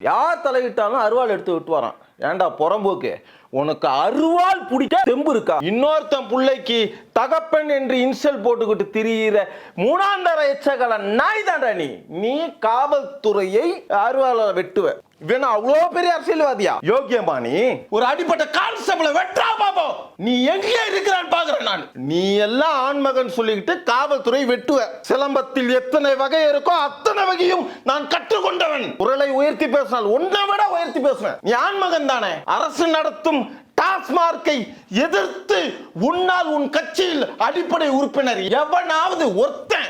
யார் தலையிட்டாலும் அருவாள் எடுத்து விட்டு ஏண்டா ஏன்டா புறம்போக்கு? உனக்கு அருவாள் பிடிக்க தெம்பு இருக்கா? இன்னொருத்தன் பிள்ளைக்கு தகப்பன் என்று இன்சல் போட்டுக்கிட்டு திரியிற மூணாந்தர எச்சகல நாய் தான்டா நீ. நீ காவல்துறையை அருவாளை வெட்டுவ. இவன் அவ்வளோ பெரிய அரசியல்வாதியா? யோக்கியமா நீ. ஒரு அடிப்பட்ட கான்ஸ்டபிள வெட்டா பாப்போம் நீ எங்க இருக்கிறான்னு பாக்குறேன் நான். நீ எல்லாம் ஆண்மகன் சொல்லிக்கிட்டு காவல்துறை வெட்டுவ. சிலம்பத்தில் எத்தனை வகை இருக்கோ அத்தனை வகையும் நான் கற்றுக்கொண்டவன். குரலை உயர்த்தி பேசினால் உன்னை விட உயர்த்தி பேசுவேன். நீ ஆண்மகன் தானே. அரசு நடத்தும் டாஸ்மார்க்கை எதிர்த்து உன்னால் உன் கட்சியில் அடிப்படை உறுப்பினர் எவனாவது ஒருத்தன்.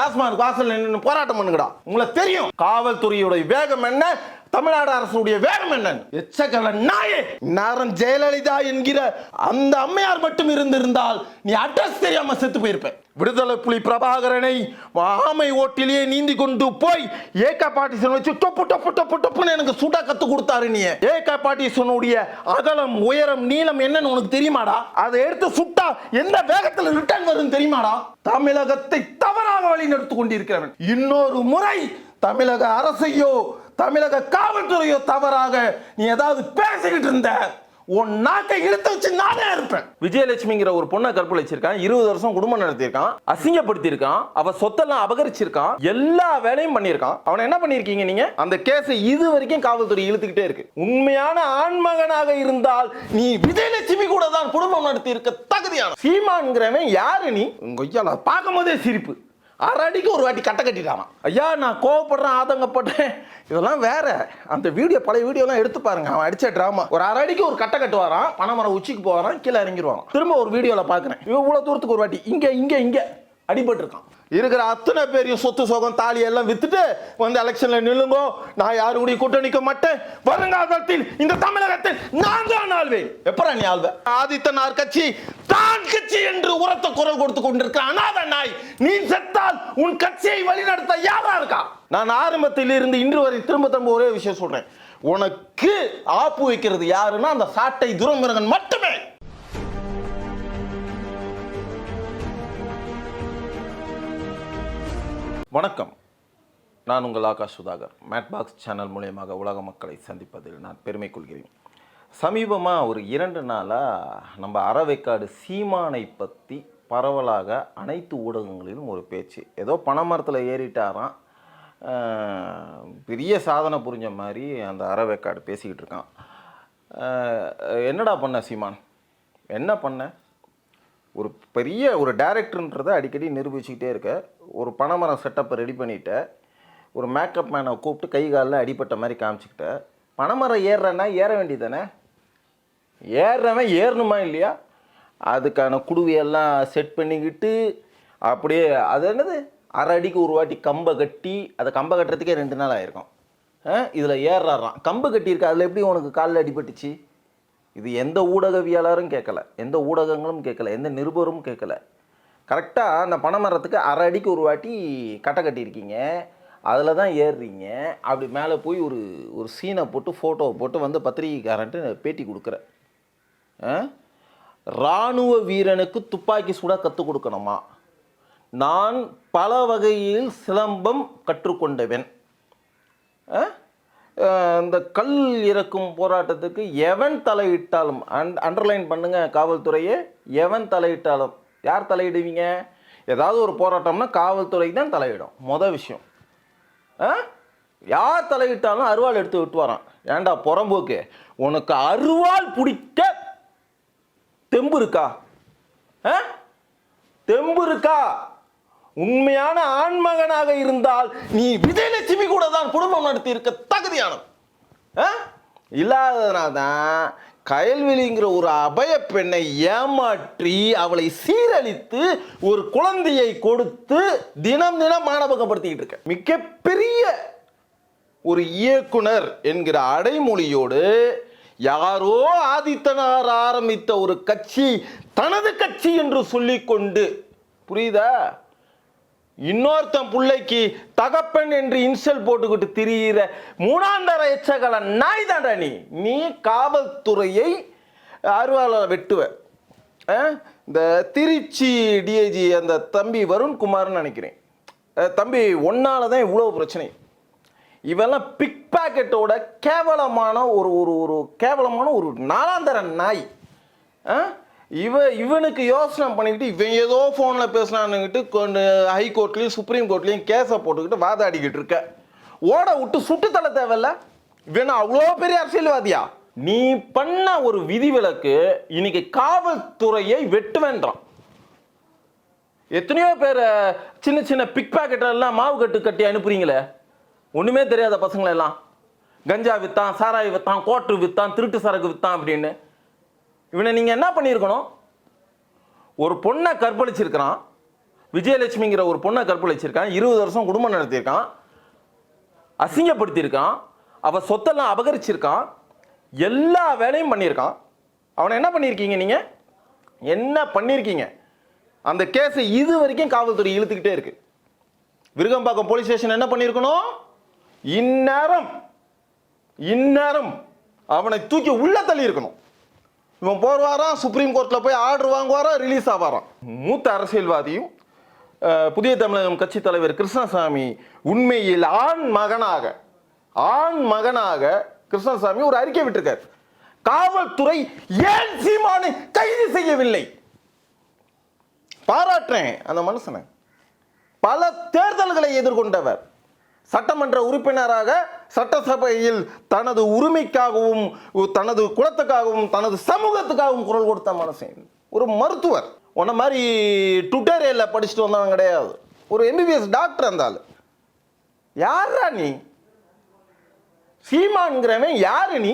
டாஸ்மார்க் வாசல் நின்று போராட்டம் பண்ணுங்கடா. உங்களை தெரியும். காவல்துறையுடைய வேகம் என்ன? தமிழ்நாடு அரசுடைய வேகம் என்ன? எச்சகல நாயே! நேரம் ஜெயலலிதா என்கிற அந்த அம்மையார் மட்டும் இருந்திருந்தால் நீ அட்ரஸ் தெரியாம செத்து போயிருப்ப. விடுதலை புலி பிரபாகரனை ஆமை ஓட்டிலேயே நீந்தி கொண்டு போய் ஏகா பாட்டிசன் வச்சு டொப்பு டொப்பு டொப்பு டொப்புன்னு எனக்கு சுட்டா கத்து கொடுத்தாரு நீ ஏகா பாட்டிசனுடைய அகலம் உயரம் நீளம் என்னன்னு உனக்கு தெரியுமாடா? அதை எடுத்து சுட்டா எந்த வேகத்துல ரிட்டர்ன் வரும் தெரியுமாடா? தமிழகத்தை தவறாக வழி நடத்து கொண்டிருக்கிறவன். இன்னொரு முறை தமிழக அரசையோ தமிழக காவல்துறையோ தவறாக நீ ஏதாவது பேசிக்கிட்டு இருந்த உன் நாக்கை இழுத்து வச்சு நானே இருப்பேன் விஜயலட்சுமிங்கிற ஒரு பொண்ணை கற்பழிச்சிருக்கான் இருபது வருஷம் குடும்பம் நடத்தியிருக்கான் அசிங்கப்படுத்தியிருக்கான் அவ சொத்தெல்லாம் அபகரிச்சிருக்கான் எல்லா வேலையும் பண்ணியிருக்கான். அவனை என்ன பண்ணிருக்கீங்க நீங்க? அந்த கேஸை இது வரைக்கும் காவல்துறை இழுத்துக்கிட்டே இருக்கு. உண்மையான ஆண்மகனாக இருந்தால் நீ விஜயலட்சுமி கூட தான் குடும்பம் நடத்தி இருக்க தகுதியான சீமான்கிறவன் யாரு நீ? கொய்யால பார்க்கும் போதே சிரிப்பு. அரை ஒரு வாட்டி கட்டை கட்டிட்டானா ஐயா நான் கோவப்படுறேன் ஆதங்கப்படுறேன். இதெல்லாம் வேற. அந்த வீடியோ பழைய வீடியோலாம் எடுத்து பாருங்க. அவன் அடிச்ச ட்ராமா ஒரு அரை ஒரு கட்டை கட்டுவாரான் பனைமரம் உச்சிக்கு போவாரான் கீழே இறங்கிடுவான் திரும்ப ஒரு வீடியோவில் பார்க்குறேன் இவ்வளோ தூரத்துக்கு ஒரு வாட்டி இங்கே இங்கே இங்கே அடிபட்டிருக்கான். இருக்கிற அத்தனை பேரையும் சொத்து சோகம் தாலி எல்லாம் வித்துட்டு வந்து எலெக்ஷன்ல நில்லுங்கோ. நான் யாரு கூட கூட்டணிக்க மாட்டேன். வருங்காலத்தில் இந்த தமிழகத்தில் நான் தான் ஆள்வேன். எப்பரா நீ ஆள்வ? ஆதித்தனார் கட்சி தான் கட்சி என்று உரத்த குரல் கொடுத்து கொண்டிருக்க அநாத நாய் நீ செத்தால் உன் கட்சியை வழிநடத்த யாரா இருக்கா? நான் ஆரம்பத்தில் இருந்து இன்று வரை திரும்ப திரும்ப ஒரே விஷயம் சொல்றேன். உனக்கு ஆப்பு வைக்கிறது யாருன்னா அந்த சாட்டை துரமுருகன் மட்டுமே. வணக்கம். நான் உங்கள் ஆகாஷ் சுதாகர். மேட்பாக்ஸ் சேனல் மூலியமாக உலக மக்களை சந்திப்பதில் நான் பெருமை கொள்கிறேன். சமீபமாக ஒரு இரண்டு நாளாக நம்ம அறவைக்காடு சீமானை பற்றி பரவலாக அனைத்து ஊடகங்களிலும் ஒரு பேச்சு. ஏதோ பனைமரத்தில் ஏறிட்டாராம். பெரிய சாதனை புரிஞ்ச மாதிரி அந்த அறவைக்காடு பேசிக்கிட்டு இருக்கான். என்னடா பண்ண சீமான்? என்ன பண்ண? ஒரு பெரிய ஒரு டேரக்டர்ன்றதை அடிக்கடி நிரூபிச்சுக்கிட்டே இருக்க. ஒரு பனைமரம் செட்டப்பை ரெடி பண்ணிட்ட. ஒரு மேக்கப் மேனை கூப்பிட்டு கை காலில் அடிபட்ட மாதிரி காமிச்சிக்கிட்ட. பனைமரம் ஏறுறேன்னா ஏற வேண்டியதானே ஏறுறவன் ஏறணுமா இல்லையா? அதுக்கான குடுவையெல்லாம் செட் பண்ணிக்கிட்டு அப்படியே அது என்னது? அரை அடிக்கு ஒரு வாட்டி கம்பை கட்டி அதை கம்பை கட்டுறதுக்கே ரெண்டு நாள் ஆயிருக்கும். இதில் ஏறுறாராம். கம்பு கட்டியிருக்க அதில் எப்படி உனக்கு காலில் அடிபட்டுச்சு? இது எந்த ஊடகவியலாளரும் கேட்கல எந்த ஊடகங்களும் கேட்கல எந்த நிருபரும் கேட்கல. கரெக்டாக அந்த பனைமரத்துக்கு அரை அடிக்கு ஒரு வாட்டி கட்டை கட்டியிருக்கீங்க அதில் தான் ஏறுறீங்க. அப்படி மேலே போய் ஒரு ஒரு சீனை போட்டு ஃபோட்டோவை போட்டு வந்து பத்திரிகைக்காரன்ட்டு பேட்டி கொடுக்குற ஆ? இராணுவ வீரனுக்கு துப்பாக்கி சூட கற்றுக் கொடுக்கணுமா? நான் பல வகையில் சிலம்பம் கற்றுக்கொண்டவன். ஆ? இந்த கல் இறக்கும் போராட்டத்துக்கு எவன் தலையிட்டாலும் அன் அண்டர்லைன் பண்ணுங்க காவல்துறையே எவன் தலையிட்டாலும். யார் தலையிடுவீங்க? ஏதாவது ஒரு போராட்டம்னா காவல்துறை தான் தலையிடும். மொதல் விஷயம். ஆ? யார் தலையிட்டாலும் அருவாள் எடுத்து விட்டு வரான் ஏன்டா புறம்போக்கு? உனக்கு அருவாள் பிடிக்க தெம்பு இருக்கா? ஆ? தெம்பு இருக்கா? உண்மையான ஆண்மகனாக இருந்தால் நீ விஜயலட்சுமி கூட தான் குடும்பம் நடத்தி இருக்க தகுதியானவன் ஆ? தான் கயல்வெளிங்கிற ஒரு அபய பெண்ணை ஏமாற்றி அவளை சீரழித்து ஒரு குழந்தையை கொடுத்து தினம் தினம் மானபகப்படுத்திக்கிட்டு இருக்க. மிகப்பெரிய ஒரு இயக்குனர் என்கிற அடைமொழியோடு யாரோ ஆதித்தனார் ஆரம்பித்த ஒரு கட்சி தனது கட்சி என்று சொல்லிக்கொண்டு புரியுதா? இன்னொருத்தன் பிள்ளைக்கு தகப்பன் என்று இன்சல் போட்டுக்கிட்டு திரியிற மூணாந்தர எச்சகல நாய் தான்டா நீ. நீ காவல்துறையை அருவாள வெட்டுவ. ஆ? இந்த திருச்சி டிஐஜி அந்த தம்பி வருண்குமார்னு நினைக்கிறேன். தம்பி ஒன்னால தான் இவ்வளோ பிரச்சனை. இவெல்லாம் பிக் பாக்கெட்டோட கேவலமான ஒரு ஒரு ஒரு கேவலமான ஒரு நாலாந்தர நாய். ஆ? இவ இவனுக்கு யோசனை பண்ணிக்கிட்டு இவன் ஏதோ ஃபோனில் பேசினான்னுக்கிட்டு கொண்டு ஹைகோர்ட்லேயும் சுப்ரீம் கோர்ட்லேயும் கேஸை போட்டுக்கிட்டு வாதாடிக்கிட்டு இருக்க. ஓட விட்டு சுட்டு தள்ள தேவையில்ல. இவன் அவ்வளோ பெரிய அரசியல்வாதியா? நீ பண்ண ஒரு விதிவிலக்கு இன்னைக்கு காவல்துறையை வெட்டு வேண்டாம் எத்தனையோ பேர் சின்ன சின்ன பிக் எல்லாம் மாவு கட்டு கட்டி அனுப்புறீங்களே? ஒன்றுமே தெரியாத பசங்களெல்லாம். கஞ்சா வித்தான் சாராய் வித்தான் கோட்டு வித்தான் திருட்டு சரக்கு வித்தான் அப்படின்னு. இவனை நீங்கள் என்ன பண்ணியிருக்கணும்? ஒரு பொண்ணை கற்பழிச்சிருக்கிறான். விஜயலட்சுமிங்கிற ஒரு பொண்ணை கற்பழிச்சிருக்கான். இருபது வருஷம் குடும்பம் நடத்தியிருக்கான். அசிங்கப்படுத்தியிருக்கான். அவள் சொத்தெல்லாம் அபகரிச்சிருக்கான். எல்லா வேலையும் பண்ணியிருக்கான். அவனை என்ன பண்ணியிருக்கீங்க நீங்கள் என்ன பண்ணியிருக்கீங்க? அந்த கேஸை இது வரைக்கும் காவல்துறை இழுத்துக்கிட்டே இருக்கு. விருகம்பாக்கம் போலீஸ் ஸ்டேஷன் என்ன பண்ணியிருக்கணும்? இந்நேரம் இந்நேரம் அவனை தூக்கி உள்ள தள்ளி இருக்கணும் இவன் போவாராம் சுப்ரீம் கோர்ட்டில் போய் ஆர்டர் வாங்குவாராம் ரிலீஸ் ஆவாராம். மூத்த அரசியல்வாதியும் புதிய தமிழகம் கட்சி தலைவர் கிருஷ்ணசாமி உண்மையில் ஆண் மகனாக ஆண் மகனாக கிருஷ்ணசாமி ஒரு அறிக்கை விட்டிருக்கார். காவல்துறை ஏன் சீமானை கைது செய்யவில்லை? பாராட்டுறேன் அந்த மனுஷனை. பல தேர்தல்களை எதிர்கொண்டவர். சட்டமன்ற உறுப்பினராக சட்டசபையில் தனது உரிமைக்காகவும் தனது குலத்துக்காகவும் தனது சமூகத்துக்காகவும் குரல் கொடுத்த மனுஷன் ஒரு மருத்துவர். உன்ன மாதிரி டுட்டோரியலில் படிச்சுட்டு வந்தவன் கிடையாது. ஒரு எம்பிபிஎஸ் டாக்டர் இருந்தால். யாரா நீ? சீமான்கிறவன் யாரு நீ?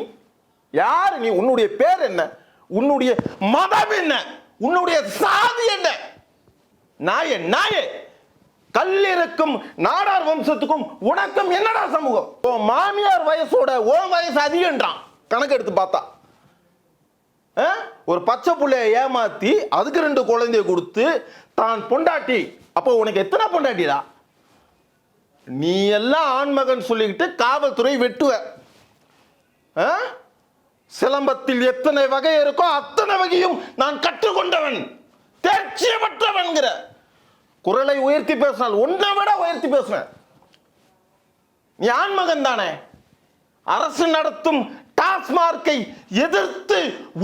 யாரு நீ? உன்னுடைய பேர் என்ன? உன்னுடைய மதம் என்ன? உன்னுடைய சாதி என்ன? நாயே நாயே. கல்லிருக்கும் நாடார் வம்சத்துக்கும் உனக்கும் என்னடா சமூகம்? உன் மாமியார் வயசோட உன் வயசு அதிகன்றான். கணக்கு எடுத்து பார்த்தா. ஆ? ஒரு பச்சை புள்ளைய ஏமாத்தி அதுக்கு ரெண்டு குழந்தைய கொடுத்து தான் பொண்டாட்டி. அப்போ உனக்கு எத்தனை பொண்டாட்டிடா? நீ எல்லாம் ஆண்மகன் சொல்லிக்கிட்டு காவல்துறை வெட்டுவ. ஆ? சிலம்பத்தில் எத்தனை வகை இருக்கோ அத்தனை வகையும் நான் கற்றுக்கொண்டவன். தேர்ச்சி பெற்றவன்கிற குரலை உயர்த்தி பேசினால் உன்னை விட உயர்த்தி பேசுவேன். நீ ஆண்மகன் தானே? அரசு நடத்தும் டாஸ்மார்க்கை எதிர்த்து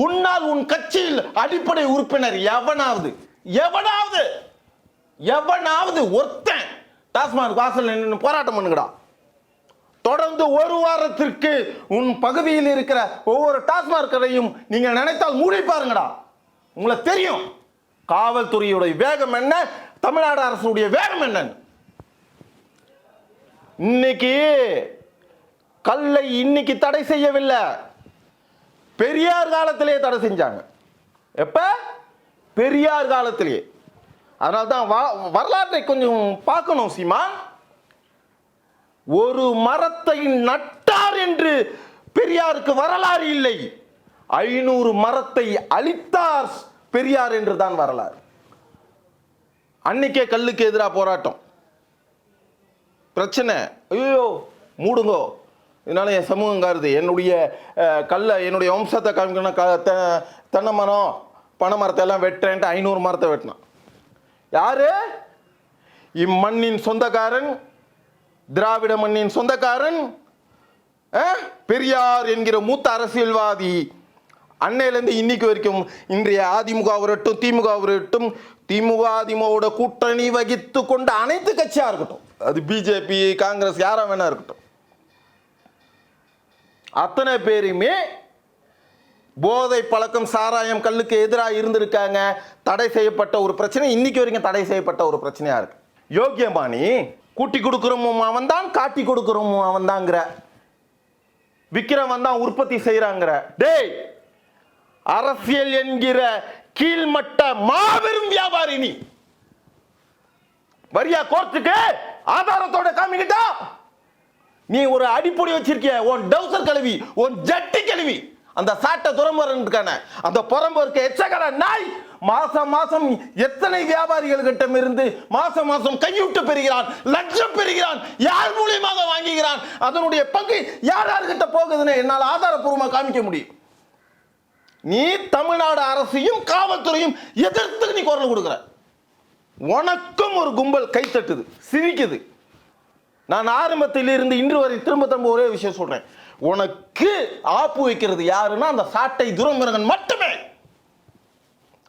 உன்னால் உன் கட்சியில் அடிப்படை உறுப்பினர் எவனாவது எவனாவது எவனாவது ஒருத்தன் டாஸ்மார்க் வாசல் நின்று போராட்டம் பண்ணுங்கடா. தொடர்ந்து ஒரு வாரத்திற்கு உன் பகுதியில் இருக்கிற ஒவ்வொரு டாஸ்மாக் கடையும் நீங்க நினைத்தால் மூடி பாருங்கடா உங்களை தெரியும் காவல்துறையுடைய வேகம் என்ன தமிழ்நாடு அரசுடைய வேகம் என்னன்னு இன்னைக்கு கல்லை இன்னைக்கு தடை செய்யவில்லை. பெரியார் காலத்திலேயே தடை செஞ்சாங்க. எப்ப? பெரியார் காலத்திலேயே அதனால தான் வரலாற்றை கொஞ்சம் பார்க்கணும் சீமா ஒரு மரத்தை நட்டார் என்று பெரியாருக்கு வரலாறு இல்லை. ஐநூறு மரத்தை அழித்தார் பெரியார் என்று தான் வரலாறு. அன்னைக்கே கல்லுக்கு எதிராக போராட்டம். பிரச்சனை. ஐயோ மூடுங்கோ. இதனால என் சமூகம் காருது. என்னுடைய கல்லை என்னுடைய வம்சத்தை காமிக்கணும் க தெ- தென்னை மரம் பனை மரத்தை எல்லாம் வெட்டுறேன்ட்டு ஐநூறு மரத்தை வெட்டினான். யாரு? இம்மண்ணின் சொந்தக்காரன் திராவிட மண்ணின் சொந்தக்காரன் பெரியார் என்கிற மூத்த அரசியல்வாதி. அன்னையிலேருந்து இன்னைக்கு வரைக்கும் இன்றைய அதிமுக வரட்டும் திமுக வரட்டும் திமுக அதிமுகவோட கூட்டணி வகித்து கொண்ட அனைத்து கட்சியா இருக்கட்டும். அது பிஜேபி காங்கிரஸ் யாரா வேணா இருக்கட்டும். அத்தனை பேருமே போதை பழக்கம் சாராயம் கல்லுக்கு எதிராக இருந்திருக்காங்க. தடை செய்யப்பட்ட ஒரு பிரச்சனை இன்னைக்கு வரைக்கும் தடை செய்யப்பட்ட ஒரு பிரச்சனையா இருக்கு. யோகியபாணி கூட்டி கொடுக்குறமும் அவன் தான் காட்டி கொடுக்குறமும் அவன் தாங்கிற விக்கிறவன் தான் உற்பத்தி செய்யறாங்கிற டேய் அரசியல் என்கிற கீழ்மட்ட மாபெரும் வியாபாரி நீ வரியா கோர்த்துக்கு ஆதாரத்தோட காமிக்கிட்டா? நீ ஒரு அடிப்பொடி வச்சிருக்கிய உன் டவுசர் கழுவி உன் ஜட்டி கழுவி. அந்த சாட்டை துறம்புறன் அந்த புறம்பு இருக்க எச்சகர நாய் மாசம் மாசம் எத்தனை வியாபாரிகள் இருந்து மாசம் மாசம் கையூட்டு பெறுகிறான் லட்சம் பெறுகிறான் யார் மூலியமாக வாங்குகிறான் அதனுடைய பங்கு யார் யார்கிட்ட போகுதுன்னு என்னால் ஆதாரப்பூர்வமாக காமிக்க முடியும். நீ தமிழ்நாடு அரசையும் காவல்துறையும் எதிர்த்து நீ குரல் கொடுக்குற. உனக்கும் ஒரு கும்பல் கைத்தட்டுது சிரிக்குது. நான் ஆரம்பத்தில் இருந்து இன்று வரை திரும்ப திரும்ப ஒரே விஷயம் சொல்றேன். உனக்கு ஆப்பு வைக்கிறது யாருன்னா அந்த சாட்டை துரமுருகன் மட்டுமே.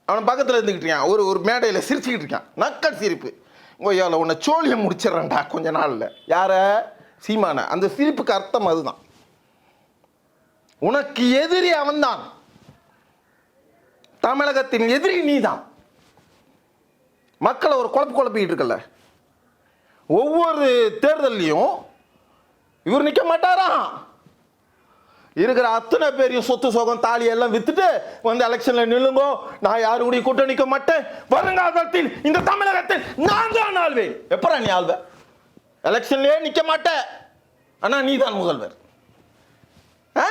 அவன் பக்கத்தில் இருந்துக்கிட்டு இருக்கான். ஒரு ஒரு மேடையில் சிரிச்சுக்கிட்டு இருக்கான். நக்கல் சிரிப்பு. ஓய்யால உன்னை சோழியை முடிச்சிடறேன்டா கொஞ்ச நாளில். யார? சீமான. அந்த சிரிப்புக்கு அர்த்தம் அதுதான். உனக்கு எதிரி அவன்தான். தமிழகத்தின் எதிரி நீதான். மக்களை ஒரு குழப்பு குழப்பிக்கிட்டு இருக்கல ஒவ்வொரு தேர்தல்லையும் இவர் நிற்க மாட்டாராம் இருக்கிற அத்தனை பேரையும் சொத்து சோகம் தாலி எல்லாம் வித்துட்டு வந்து எலெக்ஷன்ல நில்லுங்கோ. நான் யாரு கூட கூட்டம் நிற்க மாட்டேன். வருங்காலத்தில் இந்த தமிழகத்தில் நான் தான் ஆள்வேன். எப்பரா நீ ஆள்வ? எலெக்ஷன்லயே நிற்க மாட்டேன். ஆனா நீ தான் முதல்வர். ஆ?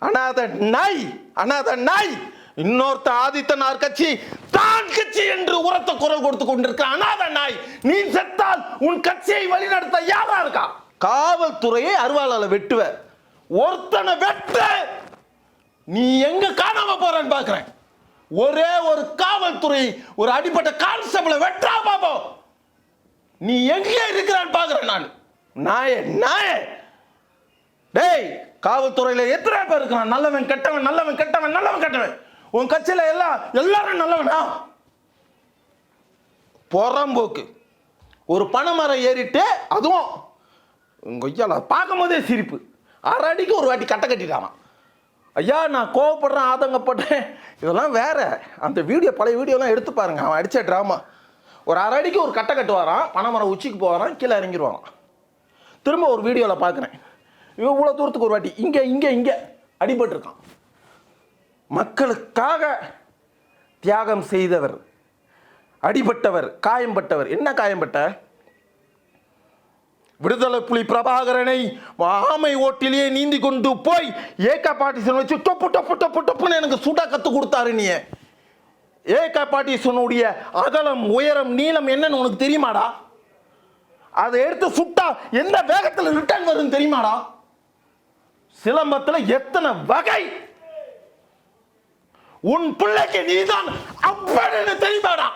அனாத நாய் அனாத நாய். இன்னொருத்த ஆதித்தனார் கட்சி தான் கட்சி என்று உரத்த குரல் கொடுத்து கொண்டிருக்க அனாத நாய் நீ செத்தால் உன் கட்சியை வழிநடத்த யாரா இருக்கா? காவல்துறையை அருவாளால வெட்டுவ. ஒருத்தனை வெட்ட நீ எங்க காணாம போறன்னு பாக்குறேன். ஒரே ஒரு காவல்துறை ஒரு அடிப்பட்ட கான்ஸ்டபிளை வெட்டா பாப்போம் நீ எங்க இருக்கிறான்னு பாக்குறேன் நான். நாயே நாயே. டேய் காவல்துறையில எத்தனை பேர் இருக்கிறான்? நல்லவன் கெட்டவன் நல்லவன் கெட்டவன் நல்லவன் கெட்டவன். உன் கட்சியில் எல்லாம் எல்லாரும் நல்லவனா? புறம்போக்கு. ஒரு பனைமரம் ஏறிட்டு அதுவும் கொய்யால பார்க்கும் போதே சிரிப்பு. அரை ஒரு வாட்டி கட்டை கட்டிட்டான். ஐயா நான் கோவப்படுறேன் ஆதங்கப்பட்டேன் இதெல்லாம் வேற. அந்த வீடியோ பழைய வீடியோலாம் எடுத்து பாருங்க. அவன் அடித்த ட்ராமா ஒரு அரை அடிக்கு ஒரு கட்டை கட்டுவாரான் பனைமரம் உச்சிக்கு போகிறான் கீழே இறங்கிடுவான் திரும்ப ஒரு வீடியோவில் பார்க்குறேன் இவ்வளோ தூரத்துக்கு ஒரு வாட்டி இங்கே இங்கே இங்கே அடிபட்டிருக்கான். மக்களுக்காக தியாகம் செய்தவர் அடிபட்டவர் காயம்பட்டவர். என்ன காயம்பட்ட? விடுதலை புலி பிரபாகரனை ஆமை ஓட்டிலேயே நீந்தி கொண்டு போய் ஏகா பாட்டிசன் வச்சு டொப்பு டொப்பு டொப்பு டொப்புன்னு எனக்கு சுடா கற்றுக் கொடுத்தாரு நீ. ஏகா பாட்டிசனுடைய அகலம் உயரம் நீளம் என்னன்னு உனக்கு தெரியுமாடா? அதை எடுத்து சுட்டா எந்த வேகத்தில் ரிட்டர்ன் வரும் தெரியுமாடா? சிலம்பத்தில் எத்தனை வகை உன் பிள்ளைக்கு நீதான் அப்படின்னு தெரியுமாடா?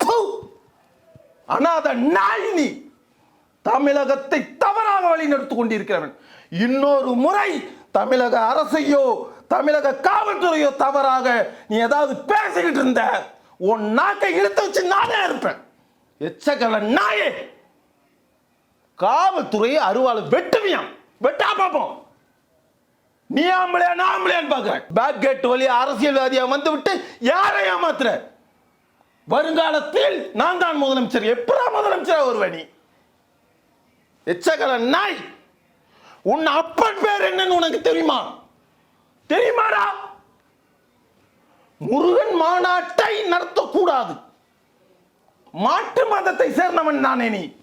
ப்பு! அனாத நாய் நீ! தமிழகத்தை தவறாக வழிநடத்தி கொண்டிருக்கிறவன். இன்னொரு முறை தமிழக அரசையோ தமிழக காவல்துறையோ தவறாக நீ ஏதாவது பேசிக்கிட்டு இருந்த உன் நாக்கை இழுத்து வச்சு நானே இருப்பேன் எச்சக்கல நாயே! காவல்துறையை அருவாள் வெட்டுவியாம். வெட்டா பார்ப்போம் நீ ஆம்பளையா நான் ஆம்பளையான்னு பேக் கேட் வழியா அரசியல்வாதியா வந்து விட்டு யாரை ஏமாத்துற? வருங்காலத்தில் நான் தான் முதலமைச்சர். எப்படா முதலமைச்சரா வருவ நீ? எச்சகல நாய். உன் அப்பன் பேர் என்னன்னு உனக்கு தெரியுமா? தெரியுமாடா? முருகன் மாநாட்டை நடத்தக்கூடாது. மாற்று மதத்தை சேர்ந்தவன் தானே நீ.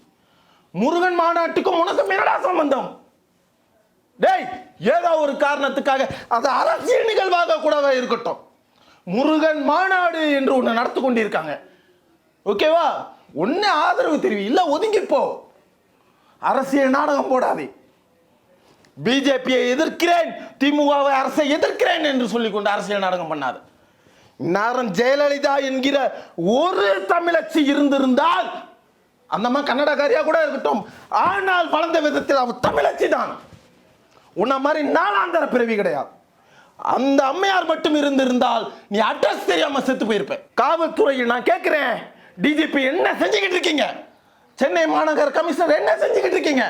முருகன் மாநாட்டுக்கும் உனக்கு என்னடா சம்பந்தம்? டேய் ஏதோ ஒரு காரணத்துக்காக அது அரசியல் நிகழ்வாக கூடவே இருக்கட்டும். முருகன் மாநாடு என்று ஒன்று நடத்து கொண்டிருக்காங்க. ஓகேவா ஒன்று ஆதரவு தெரிவி. இல்லை ஒதுங்கிப்போ அரசியல் நாடகம் போடாதே. பிஜேபியை எதிர்க்கிறேன் திமுகவை அரசை எதிர்க்கிறேன் என்று சொல்லிக்கொண்டு அரசியல் நாடகம் பண்ணாது. நேரம் ஜெயலலிதா என்கிற ஒரு தமிழச்சி இருந்திருந்தால் அந்த அம்மா கன்னடக்காரியா கூட இருக்கட்டும் ஆனால் வளர்ந்த விதத்தில் அவர் தமிழச்சி தான் உன்ன மாதிரி நாலாந்தர பிறவி கிடையாது. அந்த அம்மையார் மட்டும் இருந்திருந்தால் நீ அட்ரஸ் தெரியாம செத்து போயிருப்பேன் காவல்துறையில் நான் கேட்கிறேன் டிஜிபி என்ன செஞ்சுக்கிட்டு இருக்கீங்க? சென்னை மாநகர கமிஷனர் என்ன செஞ்சுக்கிட்டு இருக்கீங்க?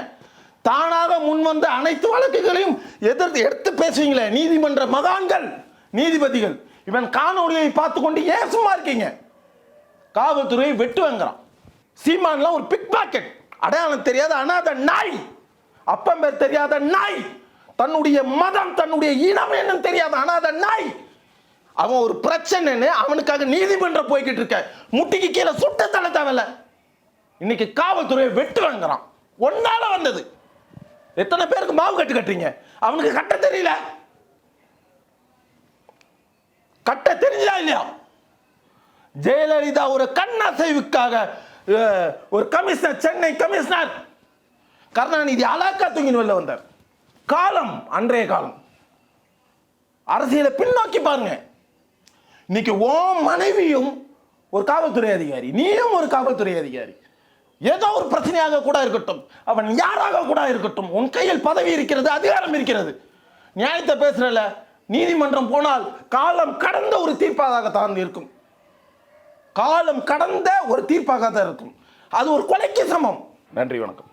தானாக முன் வந்த அனைத்து வழக்குகளையும் எதிர்த்து எடுத்து பேசுவீங்களே நீதிமன்ற மகான்கள் நீதிபதிகள். இவன் காணொலியை பார்த்து கொண்டு ஏன் சும்மா இருக்கீங்க? காவல்துறையை வெட்டு வாங்குறான். சீமான்லாம் ஒரு பிக் பாக்கெட் அடையாளம் தெரியாத அனாத நாய். அப்பம் பேர் தெரியாத நாய். தன்னுடைய மதம் தன்னுடைய இனம் என்னன்னு தெரியாத அனாத நாய். அவன் ஒரு பிரச்சனைன்னு அவனுக்காக நீதிமன்றம் போய்கிட்டு இருக்க. முட்டிக்கு கீழே சுட்ட தலை தேவையில்ல. இன்னைக்கு காவல்துறையை வெட்டு வாங்குறான். ஒன்னால வந்தது. எத்தனை பேருக்கு மாவு கட்டு கட்டுறீங்க? அவனுக்கு கட்ட தெரியல. கட்ட தெரிஞ்சா இல்லையா? ஜெயலலிதா ஒரு கண்ணசைவுக்காக ஒரு கமிஷனர் சென்னை கமிஷனர். கருணாநிதி அலாக்கா தூங்கின்னு வெளில வந்தார். காலம் அன்றைய காலம். அரசியலை பின்னோக்கி பாருங்க. இன்னைக்கு ஓ மனைவியும் ஒரு காவல்துறை அதிகாரி நீயும் ஒரு காவல்துறை அதிகாரி. ஏதோ ஒரு பிரச்சனையாக கூட இருக்கட்டும் அவன் யாராக கூட இருக்கட்டும் உன் கையில் பதவி இருக்கிறது அதிகாரம் இருக்கிறது. நியாயத்தை பேசுறல நீதிமன்றம் போனால் காலம் கடந்த ஒரு தீர்ப்பாக தான் இருக்கும். காலம் கடந்த ஒரு தீர்ப்பாக தான் இருக்கும். அது ஒரு கொலைக்கு சமம். நன்றி வணக்கம்.